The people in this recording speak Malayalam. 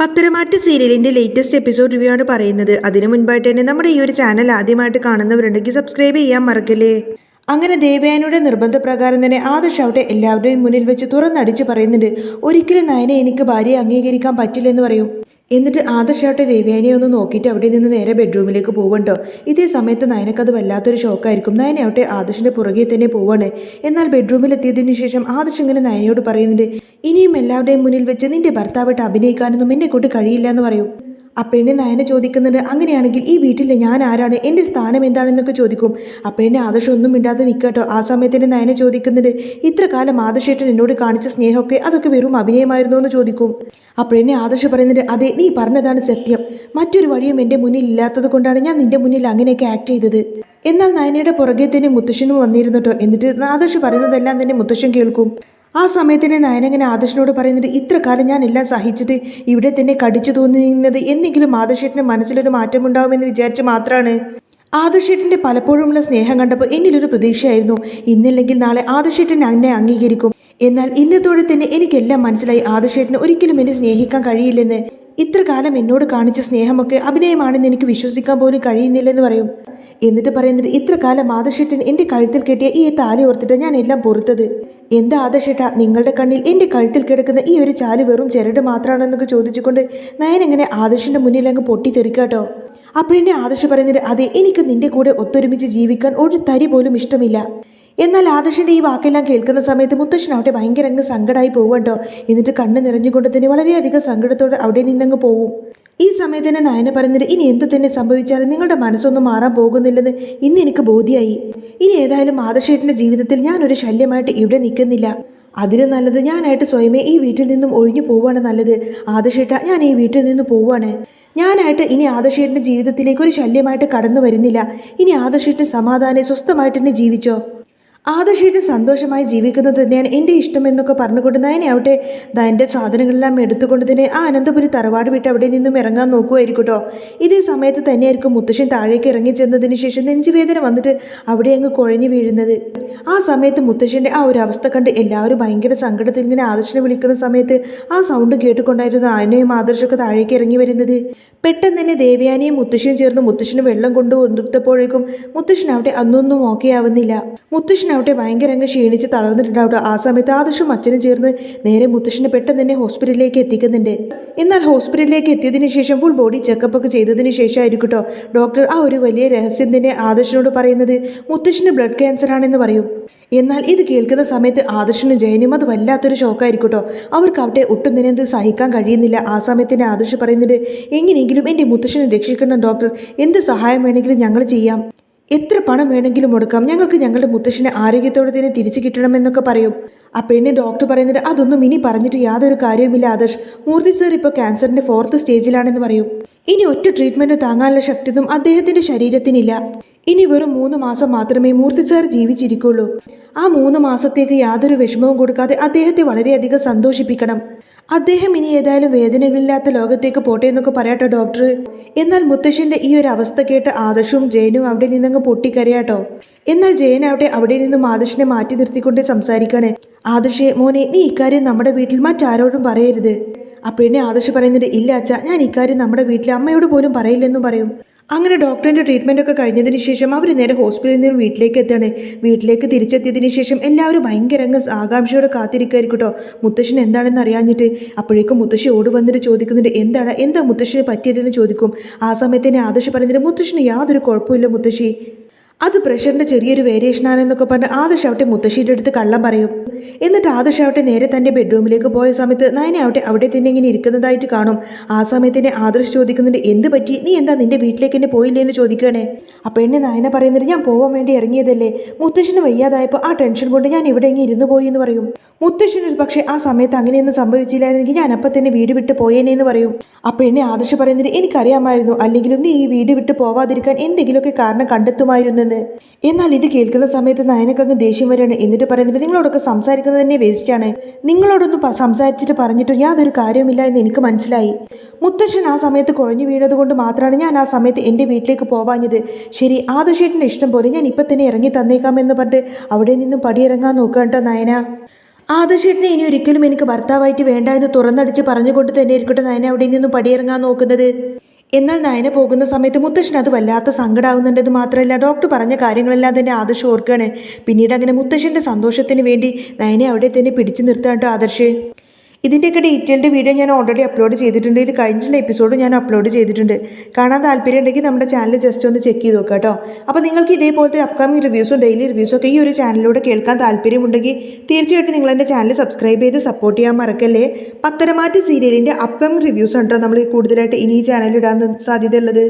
പത്തരമാറ്റ് സീരിയലിന്റെ ലേറ്റസ്റ്റ് എപ്പിസോഡ് റിവ്യൂ ആണ് പറയുന്നത്. അതിനു മുൻപായിട്ട് തന്നെ നമ്മുടെ ഈ ഒരു ചാനൽ ആദ്യമായിട്ട് കാണുന്നവരുണ്ടെങ്കിൽ സബ്സ്ക്രൈബ് ചെയ്യാൻ മറക്കല്ലേ? അങ്ങനെ ദേവയാനിയുടെ നിർബന്ധപ്രകാരം തന്നെ ആദർശ് അവിടെ എല്ലാവരുടെയും മുന്നിൽ വെച്ച് തുറന്നടിച്ച് പറയുന്നുണ്ട് ഒരിക്കലും നയനെ എനിക്ക് ഭാര്യയെ അംഗീകരിക്കാൻ പറ്റില്ലെന്ന് പറയും. എന്നിട്ട് ആദർശാവട്ടെ ദേവയാനിയെ ഒന്ന് നോക്കിയിട്ട് അവിടെ നിന്ന് നേരെ ബെഡ്റൂമിലേക്ക് പോവണ്ടോ? ഇതേ സമയത്ത് നയനക്കത് വല്ലാത്തൊരു ഷോക്കായിരിക്കും നയനയാവട്ടെ ആദർശിന്റെ പുറകെ തന്നെ പോവാണ്. എന്നാൽ ബെഡ്റൂമിൽ എത്തിയതിനു ശേഷം ആദർശ് ഇങ്ങനെ നയനയോട് പറയുന്നുണ്ട് ഇനിയും എല്ലാവരുടെയും മുന്നിൽ വെച്ച് നിന്റെ ഭർത്താവായിട്ട് അഭിനയിക്കാനൊന്നും എന്നെ കൊണ്ട് കഴിയില്ല എന്ന് പറയും. അപ്പോഴെന്നെ നയനെ ചോദിക്കുന്നുണ്ട് അങ്ങനെയാണെങ്കിൽ ഈ വീട്ടിൽ ഞാൻ ആരാണ്? എന്റെ സ്ഥാനം എന്താണെന്നൊക്കെ ചോദിക്കും. ആ ആദർശം ഒന്നും മിണ്ടാതെ നിൽക്കട്ടോ ആ സമയത്ത് തന്നെ നയന ചോദിക്കുന്നുണ്ട് ഇത്ര കാലം ആദർശേട്ടൻ എന്നോട് കാണിച്ച സ്നേഹമൊക്കെ അതൊക്കെ വെറും അഭിനയമായിരുന്നു എന്ന് ചോദിക്കും. അപ്പോഴെന്നെ ആദർശ് പറയുന്നുണ്ട് അതെ നീ പറഞ്ഞതാണ് സത്യം. മറ്റൊരു വഴിയും എന്റെ മുന്നിൽ ഇല്ലാത്തത് കൊണ്ടാണ് ഞാൻ നിന്റെ മുന്നിൽ അങ്ങനെയൊക്കെ ആക്ട് ചെയ്തത്. എന്നാൽ നയനയുടെ പുറകെ തന്നെ മുത്തശ്ശനും വന്നിരുന്നു കേട്ടോ. എന്നിട്ട് ആദർശ് പറയുന്നതെല്ലാം തന്നെ മുത്തശ്ശൻ കേൾക്കും. ആ സമയത്തിന് നയനങ്ങനെ ആദർശനോട് പറയുന്നത് ഇത്ര കാലം എല്ലാം സഹിച്ചിട്ട് ഇവിടെ തന്നെ കടിച്ചു തോന്നുന്നത് എന്തെങ്കിലും ആദർശേട്ടന് മനസ്സിലൊരു മാറ്റമുണ്ടാവുമെന്ന് വിചാരിച്ച് മാത്രമാണ് ആദർശേട്ടന്റെ പലപ്പോഴുമുള്ള സ്നേഹം കണ്ടപ്പോൾ എന്നിലൊരു പ്രതീക്ഷയായിരുന്നു ഇന്നില്ലെങ്കിൽ നാളെ ആദർശേട്ടൻ എന്നെ അംഗീകരിക്കും. എന്നാൽ ഇന്നത്തോടെ തന്നെ എനിക്കെല്ലാം മനസ്സിലായി ആദർശേട്ടന് ഒരിക്കലും എന്നെ സ്നേഹിക്കാൻ കഴിയില്ലെന്ന്. ഇത്ര കാലം എന്നോട് കാണിച്ച സ്നേഹമൊക്കെ അഭിനയമാണെന്ന് എനിക്ക് വിശ്വസിക്കാൻ പോലും കഴിയുന്നില്ലെന്ന് പറയും. എന്നിട്ട് പറയുന്നത് ഇത്ര കാലം ആദർശേട്ടൻ എന്റെ കഴുത്തിൽ കെട്ടിയ ഈ താലി ഓർത്തിട്ട് ഞാൻ എല്ലാം പൊറുത്തത്. എന്താ ആദർശേട്ട നിങ്ങളുടെ കണ്ണിൽ എന്റെ കഴുത്തിൽ കിടക്കുന്ന ഈ ഒരു ചാൽ വെറും ചിരട് മാത്രമാണെന്നൊക്കെ ചോദിച്ചുകൊണ്ട് നയൻ എങ്ങനെ ആദർശിന്റെ മുന്നിൽ അങ്ങ് പൊട്ടിത്തെറിക്കാട്ടോ? അപ്പോഴെന്നെ ആദർശ് പറയുന്നത് അതെ എനിക്ക് നിന്റെ കൂടെ ഒത്തൊരുമിച്ച് ജീവിക്കാൻ ഒരു തരി പോലും ഇഷ്ടമില്ല. എന്നാൽ ആദർശിന്റെ ഈ വാക്കെല്ലാം കേൾക്കുന്ന സമയത്ത് മുത്തശ്ശൻ അവിടെ ഭയങ്കര അങ്ങ് സങ്കടമായി പോകണ്ടോ എന്നിട്ട് കണ്ണ് നിറഞ്ഞുകൊണ്ട് തന്നെ വളരെയധികം സങ്കടത്തോടെ അവിടെ നിന്നങ്ങ് പോവും. ഈ സമയത്ത് തന്നെ നയന പറയുന്നത് ഇനി എന്ത് തന്നെ സംഭവിച്ചാലും നിങ്ങളുടെ മനസ്സൊന്നും മാറാൻ പോകുന്നില്ലെന്ന് ഇന്ന് എനിക്ക് ബോധ്യമായി ഇനി ഏതായാലും ആദർശേട്ടന്റെ ജീവിതത്തിൽ ഞാനൊരു ശല്യമായിട്ട് ഇവിടെ നിൽക്കുന്നില്ല. അതിലും നല്ലത് ഞാനായിട്ട് സ്വയമേ ഈ വീട്ടിൽ നിന്നും ഒഴിഞ്ഞു പോവാണ് നല്ലത്. ആദർശേട്ട ഞാൻ ഈ വീട്ടിൽ നിന്ന് പോവാണ്. ഞാനായിട്ട് ഇനി ആദർശേട്ടന്റെ ജീവിതത്തിലേക്ക് ഒരു ശല്യമായിട്ട് കടന്നു വരുന്നില്ല. ഇനി ആദർശേട്ടൻ സമാധാനം സ്വസ്ഥമായിട്ട് തന്നെ ജീവിച്ചോ? ആദർശേട്ടൻ സന്തോഷമായി ജീവിക്കുന്നത് തന്നെയാണ് എന്റെ ഇഷ്ടം എന്നൊക്കെ പറഞ്ഞുകൊണ്ട് നയനെ ആവട്ടെ എന്റെ സാധനങ്ങളെല്ലാം എടുത്തുകൊണ്ട് തന്നെ ആ അനന്തപുരി തറവാട് വിട്ട് അവിടെ നിന്നും ഇറങ്ങാൻ നോക്കുമായിരിക്കട്ടോ കേട്ടോ. ഇതേ സമയത്ത് തന്നെയായിരിക്കും മുത്തശ്ശൻ താഴേക്ക് ഇറങ്ങി ചെന്നതിന് ശേഷം നെഞ്ചുവേദന വന്നിട്ട് അവിടെ അങ്ങ് കുഴഞ്ഞു വീഴുന്നത്. ആ സമയത്ത് മുത്തശ്ശന്റെ ആ ഒരു അവസ്ഥ കണ്ട് എല്ലാവരും ഭയങ്കര സങ്കടത്തിൽ ഇങ്ങനെ ആദർശനെ വിളിക്കുന്ന സമയത്ത് ആ സൗണ്ട് കേട്ടുകൊണ്ടായിരുന്നു ആനയും ആദർശമൊക്കെ താഴേക്ക് ഇറങ്ങി വരുന്നത്. പെട്ടെന്ന് തന്നെ ദേവയാനിയും മുത്തശ്ശിയും ചേർന്ന് മുത്തശ്ശന് വെള്ളം കൊണ്ടു കൊടുത്തപ്പോഴേക്കും മുത്തശ്ശൻ അവിടെ അന്നൊന്നും ഓക്കെ ആവുന്നില്ല മുത്തശ്ശൻ അവിടെ ഭയങ്കര അങ്ങ് ക്ഷീണിച്ച് തളർന്നിട്ടുണ്ടാവട്ടെ ആ സമയത്ത് ആദർശം അച്ഛനും ചേർന്ന് നേരെ മുത്തശ്ശനെ പെട്ടെന്ന് തന്നെ ഹോസ്പിറ്റലിലേക്ക് എത്തിക്കുന്നുണ്ട്. എന്നാൽ ഹോസ്പിറ്റലിലേക്ക് എത്തിയതിന് ശേഷം ഫുൾ ബോഡി ചെക്കപ്പ് ഒക്കെ ചെയ്തതിന് ശേഷമായിരിക്കും കേട്ടോ ഡോക്ടർ ആ ഒരു വലിയ രഹസ്യം തന്നെ ആദർശനോട് പറയുന്നത്. മുത്തശ്ശന് ബ്ലഡ് ക്യാൻസർ ആണെന്ന് പറയും. എന്നാൽ ഇത് കേൾക്കുന്ന സമയത്ത് ആദർശനും ജയനും അത് വല്ലാത്തൊരു ഷോക്കായിരിക്കും കേട്ടോ. അവർക്ക് അവിടെ ഒട്ടും തന്നെ സഹിക്കാൻ കഴിയുന്നില്ല. ആ സമയത്തിന് ആദർശ് പറയുന്നത് എങ്ങനെയെങ്കിലും എന്റെ മുത്തശ്ശനെ രക്ഷിക്കണം ഡോക്ടർ എന്ത് സഹായം വേണമെങ്കിലും ഞങ്ങൾ ചെയ്യാം? എത്ര പണം വേണമെങ്കിലും മുടക്കാം? ഞങ്ങൾക്ക് ഞങ്ങളുടെ മുത്തശ്ശനെ ആരോഗ്യത്തോടെ തന്നെ തിരിച്ചു കിട്ടണമെന്നൊക്കെ പറയും. ആ പെണ്ണ് ഡോക്ടർ പറയുന്നത് അതൊന്നും ഇനി പറഞ്ഞിട്ട് യാതൊരു കാര്യവുമില്ല ആദർശ്. മൂർത്തി സർ ഇപ്പോൾ ക്യാൻസറിന്റെ ഫോർത്ത് സ്റ്റേജിലാണെന്ന് പറയും. ഇനി ഒറ്റ ട്രീറ്റ്മെന്റ് താങ്ങാനുള്ള ശക്തിയൊന്നും അദ്ദേഹത്തിന്റെ ശരീരത്തിനില്ല. ഇനി വെറും മൂന്ന് മാസം മാത്രമേ മൂർത്തി സാർ ജീവിച്ചിരിക്കുള്ളൂ. ആ മൂന്ന് മാസത്തേക്ക് യാതൊരു വിഷമവും കൊടുക്കാതെ അദ്ദേഹത്തെ വളരെയധികം സന്തോഷിപ്പിക്കണം. അദ്ദേഹം ഇനി ഏതായാലും വേദനകളില്ലാത്ത ലോകത്തേക്ക് പോട്ടെ എന്നൊക്കെ പറയാട്ടോ ഡോക്ടർ. എന്നാൽ മുത്തശ്ശന്റെ ഈ ഒരു അവസ്ഥ കേട്ട് ആദർശവും ജയനും അവിടെ നിന്നങ്ങ് പൊട്ടിക്കരയാട്ടോ. എന്നാൽ ജയൻ അവിടെ അവിടെ നിന്നും ആദർശിനെ മാറ്റി നിർത്തിക്കൊണ്ട് സംസാരിക്കാണ്. ആദർശെ മോനെ നീ ഇക്കാര്യം നമ്മുടെ വീട്ടിൽ മറ്റാരോടും പറയരുത്. അപ്പോഴേ ആദർശ് പറയുന്നുണ്ട് ഇല്ല അച്ഛ ഞാൻ ഇക്കാര്യം നമ്മുടെ വീട്ടിലെ അമ്മയോട് പോലും പറയില്ലെന്നും പറയും. അങ്ങനെ ഡോക്ടറിന്റെ ട്രീറ്റ്മെന്റ് ഒക്കെ കഴിഞ്ഞതിന് ശേഷം അവർ നേരെ ഹോസ്പിറ്റലിൽ നിന്ന് വീട്ടിലേക്ക് എത്തുകയാണ്. വീട്ടിലേക്ക് തിരിച്ചെത്തിയതിന് ശേഷം എല്ലാവരും ഭയങ്കര അങ്ങ് ആകാംക്ഷയോടെ കാത്തിരിക്കായിരിക്കും കേട്ടോ. മുത്തശ്ശൻ എന്താണെന്ന് അറിയാഞ്ഞിട്ട് അപ്പോഴേക്കും മുത്തശ്ശി ഓടി വന്നിട്ട് ചോദിക്കുന്നുണ്ട് എന്താണ്? എന്താ മുത്തശ്ശിന് പറ്റിയതെന്ന് ചോദിക്കും? ആ സമയത്ത് തന്നെ ആദർശ് പറഞ്ഞിട്ട് മുത്തശ്ശിന് യാതൊരു കുഴപ്പമില്ല മുത്തശ്ശി. അത് പ്രഷറിന്റെ ചെറിയൊരു വേരിയേഷൻ ആണെന്നൊക്കെ പറഞ്ഞ് ആദർശ് ആവട്ടെ മുത്തശ്ശിയുടെ അടുത്ത് കള്ളം പറയും. എന്നിട്ട് ആദർശ് ആവട്ടെ നേരെ തന്റെ ബെഡ്റൂമിലേക്ക് പോയ സമയത്ത് നയന ആവട്ടെ അവിടെ തന്നെ ഇങ്ങനെ ഇരിക്കുന്നതായിട്ട് കാണും. ആ സമയത്തിനെ ആദർശ് ചോദിക്കുന്നുണ്ട് എന്ത് പറ്റി? നീ എന്താ നിന്റെ വീട്ടിലേക്ക് തന്നെ പോയില്ലേ? എന്ന് ചോദിക്കുകയാണേ. അപ്പോൾ എന്നെ നയന പറയുന്നത് ഞാൻ പോകാൻ വേണ്ടി ഇറങ്ങിയതല്ലേ? മുത്തശ്ശിന് വയ്യാതായപ്പോൾ ആ ടെൻഷൻ കൊണ്ട് ഞാൻ ഇവിടെ ഇങ്ങനെ ഇരുന്ന് പോയി എന്ന് പറയും. മുത്തശ്ശന് ഒരു പക്ഷേ ആ സമയത്ത് അങ്ങനെയൊന്നും സംഭവിച്ചില്ലായിരുന്നെങ്കിൽ ഞാൻ അപ്പം തന്നെ വീട് വിട്ട് പോയേനെ എന്ന് പറയും. അപ്പോൾ എന്നെ ആദർശ് പറയുന്നത് എനിക്കറിയാമായിരുന്നു. അല്ലെങ്കിലും നീ ഈ വീട് വിട്ട് പോവാതിരിക്കാൻ എന്തെങ്കിലുമൊക്കെ കാരണം കണ്ടെത്തുമായിരുന്നെന്ന് എന്നാൽ ഇത് കേൾക്കുന്ന സമയത്ത് നയനക്കങ്ങ് ദേഷ്യം വരികയാണ്. എന്നിട്ട് പറയുന്നത് നിങ്ങളോടൊക്കെ സംസാരിക്കുന്നത് തന്നെ വേസ്റ്റാണ് നിങ്ങളോടൊന്നും സംസാരിച്ചിട്ട് പറഞ്ഞിട്ട് യാതൊരു കാര്യവുമില്ല എന്ന് എനിക്ക് മനസ്സിലായി. മുത്തശ്ശൻ ആ സമയത്ത് കുഴഞ്ഞു വീണതുകൊണ്ട് മാത്രമാണ് ഞാൻ ആ സമയത്ത് എന്റെ വീട്ടിലേക്ക് പോവാഞ്ഞത്. ശരി ആദർശേട്ടന്റെ ഇഷ്ടം പോലെ ഞാൻ ഇപ്പം തന്നെ ഇറങ്ങി തന്നേക്കാമെന്ന് പറഞ്ഞിട്ട് അവിടെ നിന്നും പടിയിറങ്ങാൻ നോക്കുക കേട്ടോ നയന. ആദർശേട്ടനെ ഇനി ഒരിക്കലും എനിക്ക് ഭർത്താവായിട്ട് വേണ്ട എന്ന് തുറന്നടിച്ച് പറഞ്ഞുകൊണ്ട് തന്നെ ഇരിക്കട്ടെ നയന അവിടെ നിന്നും പടിയിറങ്ങാൻ നോക്കുന്നത്. എന്നാൽ നയന പോകുന്ന സമയത്ത് മുത്തശ്ശൻ അത് വല്ലാത്ത സങ്കടാവുന്നുണ്ടെന്ന് മാത്രമല്ല ഡോക്ടർ പറഞ്ഞ കാര്യങ്ങളെല്ലാം തന്നെ ആദർശ് ഓർക്കുകയാണ്. പിന്നീട് അങ്ങനെ മുത്തശ്ശന്റെ സന്തോഷത്തിന് വേണ്ടി നയനെ അവിടെ തന്നെ പിടിച്ചു നിർത്താൻ ആദർശ്. ഇതിന്റെയൊക്കെ ഡീറ്റെയിൽഡ് വീഡിയോ ഞാൻ ഓൾറെഡി അപ്ലോഡ് ചെയ്തിട്ടുണ്ട്. ഇത് കഴിഞ്ഞിട്ടുള്ള എപ്പിസോഡ് ഞാൻ അപ്ലോഡ് ചെയ്തിട്ടുണ്ട്. കാണാൻ താല്പര്യം ഉണ്ടെങ്കിൽ നമ്മുടെ ചാനൽ ജസ്റ്റ് ഒന്ന് ചെക്ക് ചെയ്ത് നോക്കുക കേട്ടോ. അപ്പോൾ നിങ്ങൾക്ക് ഇതേപോലത്തെ അപ്കമിങ് റിവ്യൂസും ഡെയിലി റിവ്യൂസും ഒക്കെ ഈ ഒരു ചാനലിലൂടെ കേൾക്കാൻ താല്പര്യമുണ്ടെങ്കിൽ തീർച്ചയായിട്ടും നിങ്ങൾ എന്റെ ചാനൽ സബ്സ്ക്രൈബ് ചെയ്ത് സപ്പോർട്ട് ചെയ്യാൻ മറക്കല്ലേ? പത്തരമാറ്റ് സീരിയലിന്റെ അപ്കമിങ് റിവ്യൂസ് ഉണ്ടോ നമ്മൾ കൂടുതലായിട്ട് ഇനി ഈ ചാനലിൽ ഇടാൻ സാധ്യതയുള്ളത്.